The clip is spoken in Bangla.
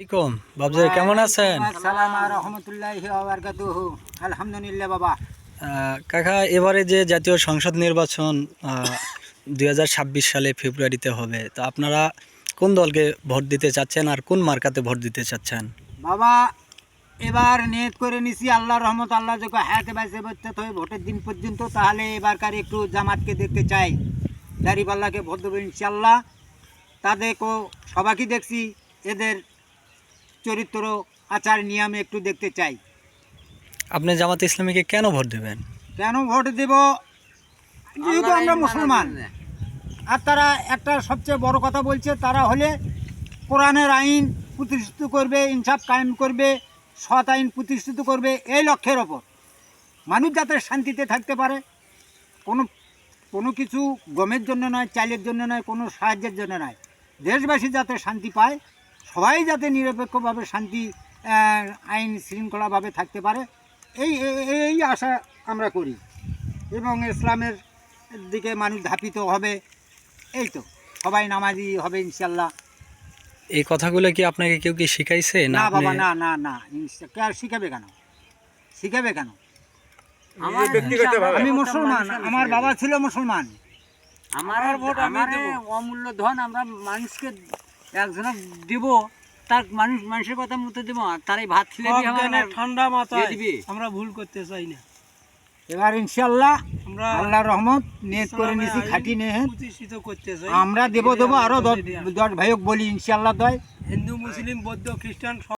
আলাইকুম। বাবজার কেমন আছেন? আসসালাম রহমতুল্লাহি ওয়াবারাকাতুহু আলহামদুলিল্লাহ বাবা। কাকা এবারে যে জাতীয় সংসদ নির্বাচন দুই সালে ফেব্রুয়ারিতে হবে তো আপনারা কোন দলকে ভোট দিতে চাচ্ছেন আর কোন মার্কাতে ভোট দিতে চাচ্ছেন? বাবা এবার নিয়ত করে নিছি আল্লাহ রহমত আল্লাহ যখন হায়াতে বাইসে বলতে হবে ভোটের দিন পর্যন্ত তাহলে এবারকার একটু জামাতকে দেখতে চাই। দাঁড়িপাল্লাকে ভোট দেবো ইনশাল্লাহ তাদেরকেও সবাইকে দেখছি এদের চরিত্র আচার নিয়মে একটু দেখতে চাই। আপনি জামাত ইসলামীকে কেন ভোট দেবেন? কেন ভোট দেব? যেহেতু আমরা মুসলমান। আর তারা একটা সবচেয়ে বড় কথা বলছে তারা হলে কোরআনের আইন প্রতিষ্ঠিত করবে ইনসাফ কায়েম করবে সৎ আইন প্রতিষ্ঠিত করবে এই লক্ষ্যের ওপর। মানুষ যাতে শান্তিতে থাকতে পারে কোনো কোনো কিছু গমের জন্য নয় চালের জন্য নয় কোনো সাহায্যের জন্য নয়। দেশবাসী যাতে শান্তি পায় সবাই যাতে নিরপেক্ষভাবে শান্তি আইন শৃঙ্খলাভাবে থাকতে পারে এই এই- এই আশা আমরা করি। এবং ইসলামের দিকে মানুষ ধাপিত হবে এই তো। সবাই নামাজি হবে ইনশাল্লাহ এই কথাগুলো কি আপনাকে কেউ কি শিখাইছে? না না বাবা না না না। কে আর শিখাবে কেন? শিখাবে কেন? আমি মুসলমান। আমার বাবা ছিল মুসলমান। আমার ভোট আমার অমূল্য ধন আমরা মানুষকে একজনক দিব তার মানুষ মানুষের কথা মতো দেবো তার এই ভাত খেলে ঠান্ডা মাথা দিবি। আমরা ভুল করতে চাই না। এবার ইনশাল্লাহ আমরা আল্লাহ রহমত নেত করে নিয়েছি খাটি নেহে আমরা দেব দেবো আরও দশ দশ ভাইক বলি ইনশাল্লাহ দয়। হিন্দু মুসলিম বৌদ্ধ খ্রিস্টান